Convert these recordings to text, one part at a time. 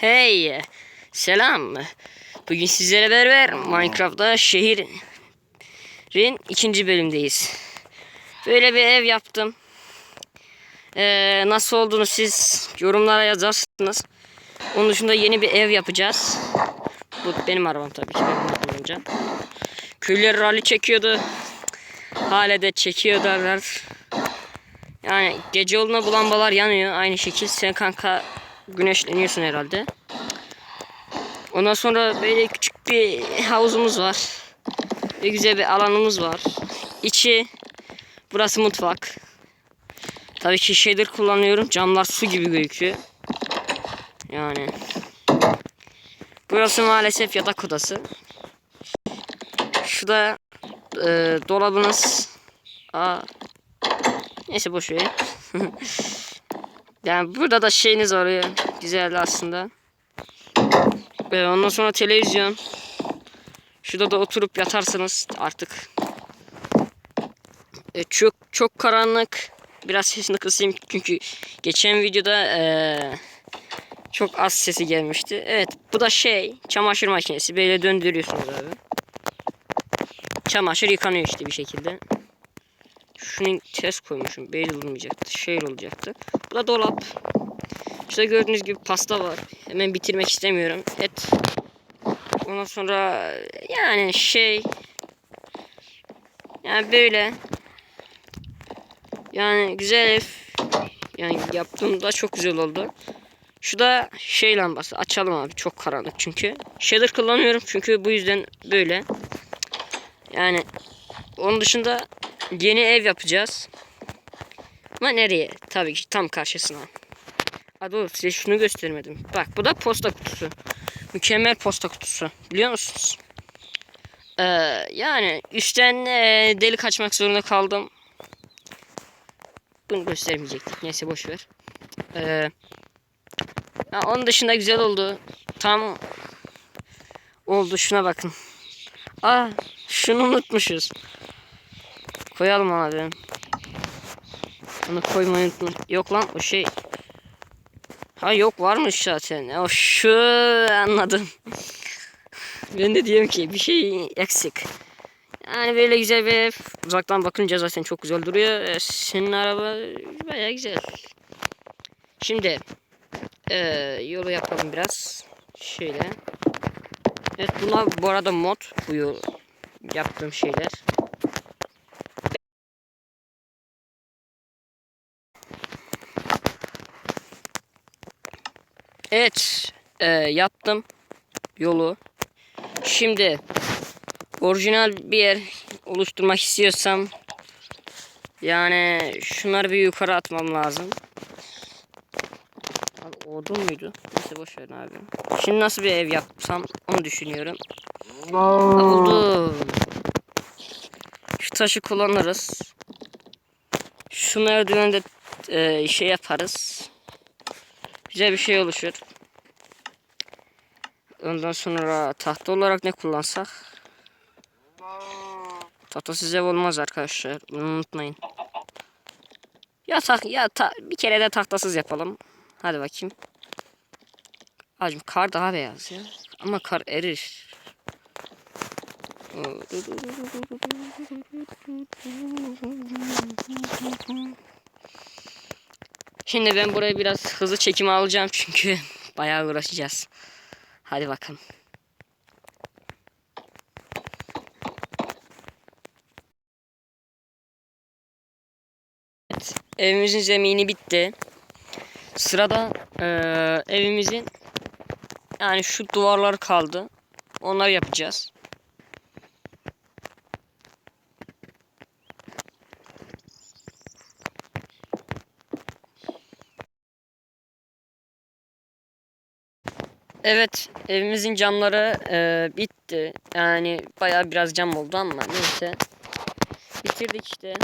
Hey, selam. Bugün sizlere beraber Minecraft'ta şehrin ikinci bölümdeyiz. Böyle bir ev yaptım. Ee, nasıl olduğunu siz yorumlara yazarsınız. Onun dışında yeni bir ev yapacağız. Bu benim arabam tabii ki. Ben kullanacağım. Köylüler rally çekiyordu. Hala de çekiyorlar. Yani gece olduğunda bu lambalar yanıyor. Aynı şekil sen kanka güneşleniyorsun herhalde. Ondan sonra böyle küçük bir havuzumuz var. Ve güzel bir alanımız var. İçi burası mutfak. Tabii ki shader kullanıyorum. Camlar su gibi gözüküyor. Yani burası maalesef yatak odası. Şu da e, dolabınız. Aa, neyse boş ver. yani burada da şeyiniz var ya. Güzel aslında. Ve ondan sonra televizyon. Şurada da oturup yatarsınız artık. E, çok çok karanlık. Biraz sesini kısayım çünkü geçen videoda e, çok az sesi gelmişti. Evet bu da şey çamaşır makinesi. Böyle döndürüyorsunuz abi. Çamaşır yıkanıyor işte bir şekilde. Şunun ters koymuşum. Böyle durmayacaktı. Şey olacaktı. Bu da dolap. İşte gördüğünüz gibi pasta var. Hemen bitirmek istemiyorum. Et. Ondan sonra yani şey yani böyle yani güzel ev yani yaptığımda çok güzel oldu. Şu da şey lambası. Açalım abi. Çok karanlık çünkü. Shader kullanıyorum çünkü bu yüzden böyle. Yani onun dışında yeni ev yapacağız. Ama nereye? Tabii ki tam karşısına. Ha size şunu göstermedim. Bak bu da posta kutusu. Mükemmel posta kutusu. Biliyor musunuz? Ee, yani üstten e, delik açmak zorunda kaldım. Bunu göstermeyecektik. Neyse boş ver. Ee, onun dışında güzel oldu. Tam oldu. Şuna bakın. Aa şunu unutmuşuz. Koyalım abi. Onu koymayı unutma. Yok lan o şey. Ha yok varmış zaten. O şu anladım. ben de diyorum ki bir şey eksik. Yani böyle güzel bir ev. Uzaktan bakınca zaten çok güzel duruyor. Ee, senin araba baya güzel. Şimdi ee, yolu yapalım biraz. Şöyle. Evet bunlar bu arada mod. Bu yol yaptığım şeyler. Evet. E, yaptım. Yolu. Şimdi orijinal bir yer oluşturmak istiyorsam yani şunları bir yukarı atmam lazım. Abi odun muydu? Neyse boş verin abi. Şimdi nasıl bir ev yapsam onu düşünüyorum. Ha, buldum. Şu taşı kullanırız. Şu merdivende e, şey yaparız. Güzel bir şey oluşur. Ondan sonra tahta olarak ne kullansak? Tahtasız ev olmaz arkadaşlar. Bunu unutmayın. Ya tak ya ta, bir kere de tahtasız yapalım. Hadi bakayım. Acım kar daha beyaz ya. Ama kar erir. Şimdi ben buraya biraz hızlı çekim alacağım çünkü bayağı uğraşacağız. Hadi bakalım. Evet, evimizin zemini bitti. Sırada eee, evimizin yani şu duvarlar kaldı. Onları yapacağız. Evet, evimizin camları e, bitti. Yani bayağı biraz cam oldu ama neyse. Bitirdik işte.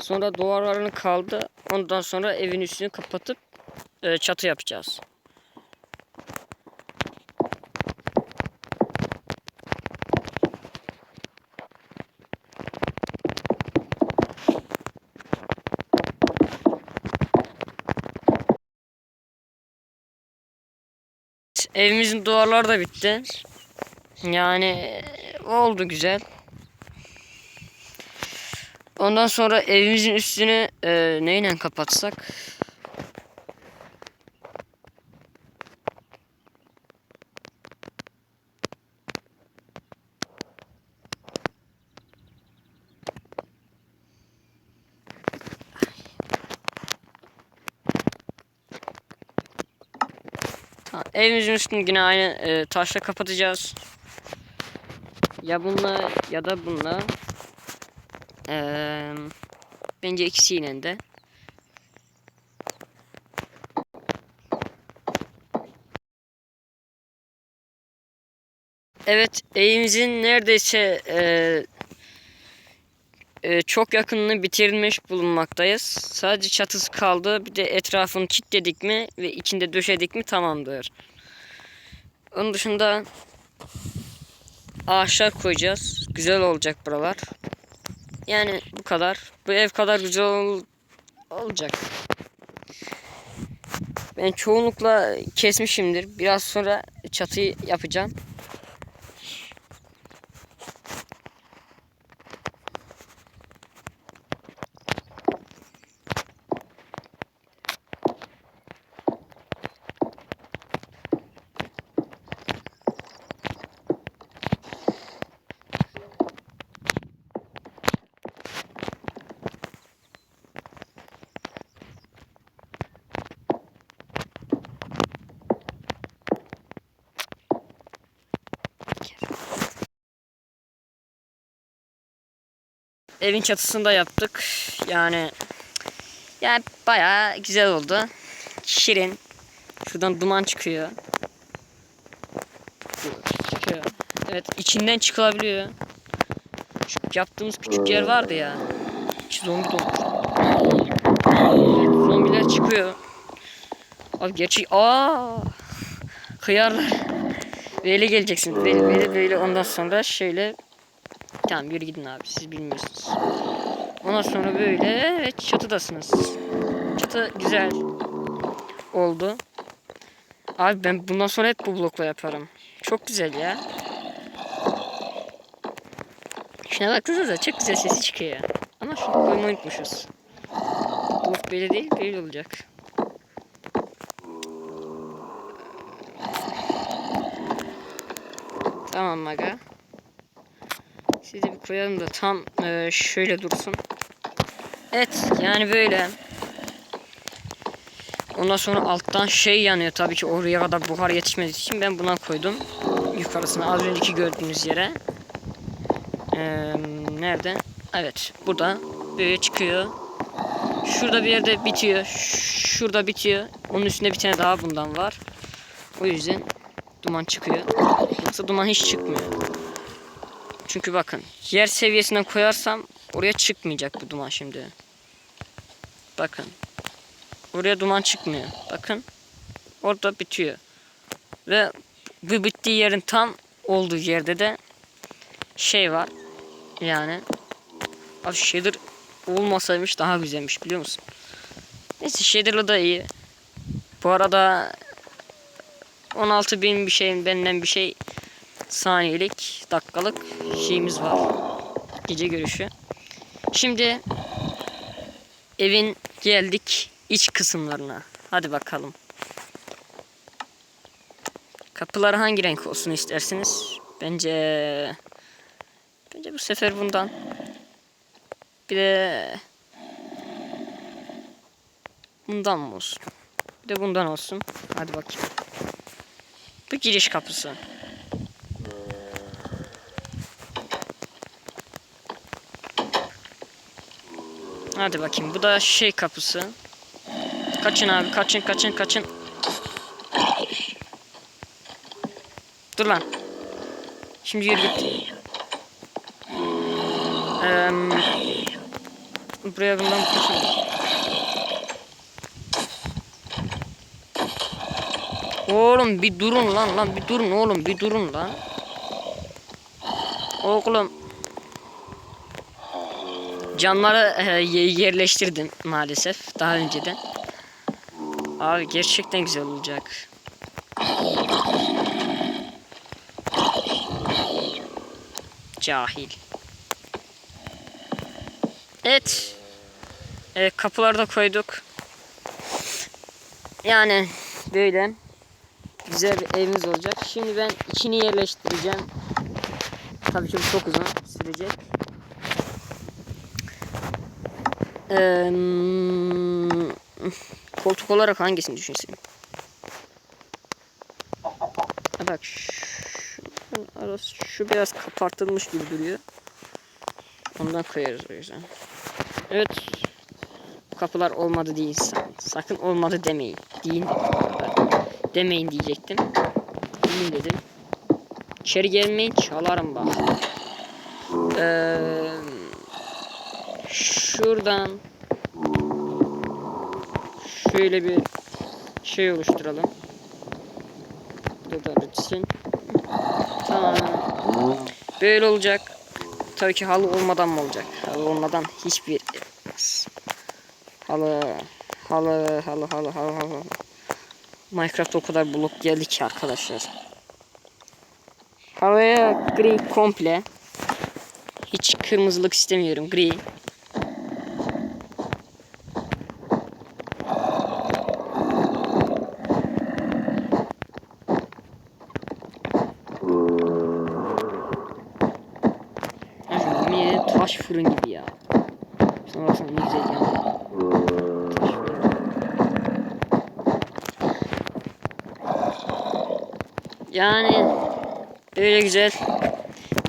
Sonra duvarlarını kaldı. Ondan sonra evin üstünü kapatıp e, çatı yapacağız. Evimizin duvarları da bitti. Yani oldu güzel. Ondan sonra evimizin üstünü e, neyle kapatsak? Evimizin üstünü yine aynı e, taşla kapatacağız. Ya bununla ya da bununla. Eee bence ikisiyle de. Evet evimizin neredeyse eee, eee, çok yakınını bitirmiş bulunmaktayız. Sadece çatısı kaldı. Bir de etrafını kilitledik mi ve içinde döşedik mi tamamdır. Onun dışında ağaçlar koyacağız. Güzel olacak buralar. Yani bu kadar. Bu ev kadar güzel ol- olacak. Ben çoğunlukla kesmişimdir. Biraz sonra çatıyı yapacağım. Evin çatısını da yaptık. Yani yani bayağı güzel oldu. Şirin. Şuradan duman çıkıyor. Evet içinden çıkılabiliyor. Şu yaptığımız küçük yer vardı ya. İçi zombi dolmuş. Zombiler çıkıyor. Abi gerçek aa hıyarlar. Böyle geleceksin. Böyle böyle böyle ondan sonra şöyle Tamam yürü gidin abi siz bilmiyorsunuz. Ondan sonra böyle ve çatıdasınız. Çatı güzel oldu. Abi ben bundan sonra hep bu blokla yaparım. Çok güzel ya. Şuna baksanıza çok güzel sesi çıkıyor. Ama şunu koymayı unutmuşuz. Blok böyle değil böyle olacak. Tamam aga. Sizi bir koyalım da tam e, şöyle dursun. Evet yani böyle. Ondan sonra alttan şey yanıyor tabii ki oraya kadar buhar yetişmediği için ben buna koydum. Yukarısına az önceki gördüğünüz yere. Ee, nerede? Evet burada böyle çıkıyor. Şurada bir yerde bitiyor. Şurada bitiyor. Onun üstünde bir tane daha bundan var. O yüzden duman çıkıyor. Yoksa duman hiç çıkmıyor. Çünkü bakın yer seviyesinden koyarsam oraya çıkmayacak bu duman şimdi. Bakın. Oraya duman çıkmıyor. Bakın. Orada bitiyor. Ve bu bittiği yerin tam olduğu yerde de şey var. Yani abi shader olmasaymış daha güzelmiş biliyor musun? Neyse shader'lı da iyi. Bu arada 16 bin bir şeyin benden bir şey saniyelik dakikalık şeyimiz var. Gece görüşü. Şimdi evin geldik iç kısımlarına. Hadi bakalım. Kapılar hangi renk olsun istersiniz? Bence bence bu sefer bundan. Bir de bundan mı olsun? Bir de bundan olsun. Hadi bakayım. Bu giriş kapısı. Hadi bakayım. Bu da şey kapısı. Kaçın abi. Kaçın kaçın kaçın. Dur lan. Şimdi yürü git. Ee, buraya bundan kaçın. Oğlum bir durun lan lan bir durun oğlum bir durun lan. Oğlum Camları e, yerleştirdim maalesef daha önceden. Abi gerçekten güzel olacak. Cahil. Evet. Evet kapıları da koyduk. Yani böyle güzel bir evimiz olacak. Şimdi ben içini yerleştireceğim. Tabii ki bu çok uzun sürecek. Eee, koltuk olarak hangisini düşünsün? Bak şu, şu biraz kapartılmış gibi duruyor. Ondan koyarız o yüzden. Evet. Kapılar olmadı değil. Sakın olmadı demeyin. Deyin. Demeyin diyecektim. Deyin dedim. İçeri gelmeyin çalarım bak. Ee, şuradan şöyle bir şey oluşturalım. Burada bitsin. Tamam. Böyle olacak. Tabii ki halı olmadan mı olacak? Halı olmadan hiçbir. Halı, halı, halı, halı, halı, halı. Minecraft o kadar blok geldi ki arkadaşlar. Halıya gri komple. Hiç kırmızılık istemiyorum. Gri. Ya taş fırın gibi ya. Şuna baksana ne güzel fırın. Yani böyle güzel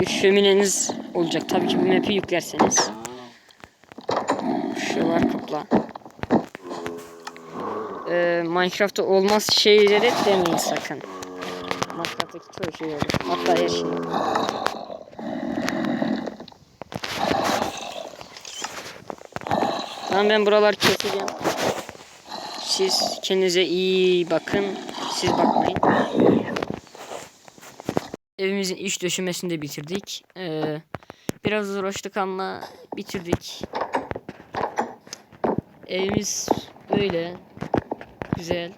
bir şömineniz olacak. Tabii ki bu map'i yüklerseniz. Şu var kapla. Ee, Minecraft'ta olmaz şeyleri demeyin sakın. Minecraft'taki çoğu şey olur. Hatta her şey. Tamam ben buraları keseceğim. Siz kendinize iyi bakın. Siz bakmayın. Evimizin iç döşemesini de bitirdik. Ee, biraz uğraştık ama bitirdik. Evimiz böyle güzel.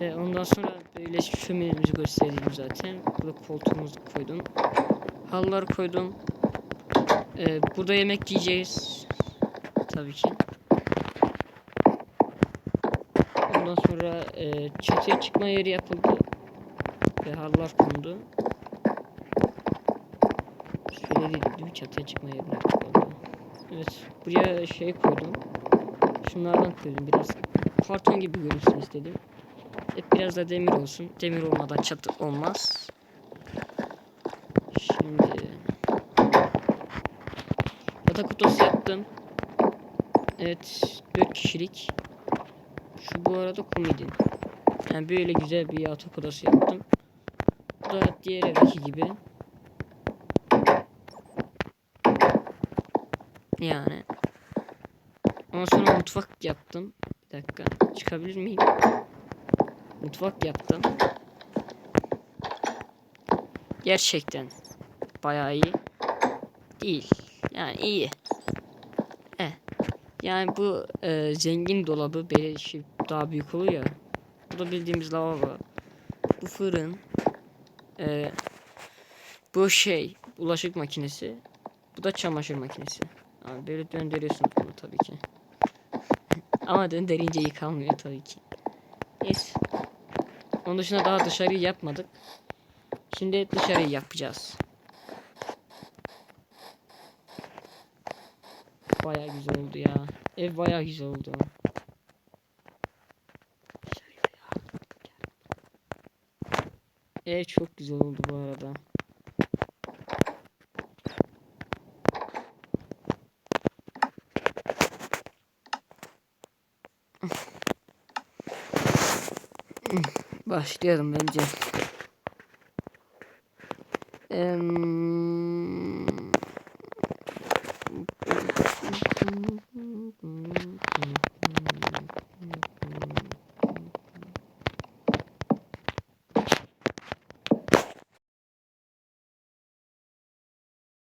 Ee, ondan sonra böyle şöminemizi göstereyim zaten. Burada koltuğumuzu koydum. Halıları koydum. Ee, burada yemek yiyeceğiz. Tabii ki. Ondan sonra e, çatıya çıkma yeri yapıldı. Ve halılar kondu. Şöyle değil, mi? Çatıya çıkma yerine çıkalım. Evet. Buraya şey koydum. Şunlardan koydum. Biraz karton gibi görünsün istedim. Hep biraz da demir olsun. Demir olmadan çatı olmaz. Şimdi yatak odası yaptım. Evet, 4 kişilik. Şu bu arada komedi. Yani böyle güzel bir yatak odası yaptım. Bu da diğer evdeki gibi. Yani. Ondan sonra mutfak yaptım. Bir dakika. Çıkabilir miyim? Mutfak yaptım. Gerçekten bayağı iyi. Değil. Yani iyi. Yani bu e, zengin dolabı böyle şey daha büyük oluyor ya. Bu da bildiğimiz lavabo. Bu fırın. E, bu şey bulaşık makinesi. Bu da çamaşır makinesi. Abi böyle döndürüyorsun bunu tabii ki. Ama döndürünce yıkanmıyor tabii ki. Neyse. Onun dışında daha dışarıyı yapmadık. Şimdi dışarıyı yapacağız. Baya güzel oldu ya. Ev baya güzel oldu. Ev çok güzel oldu bu arada. Başlayalım bence. Eee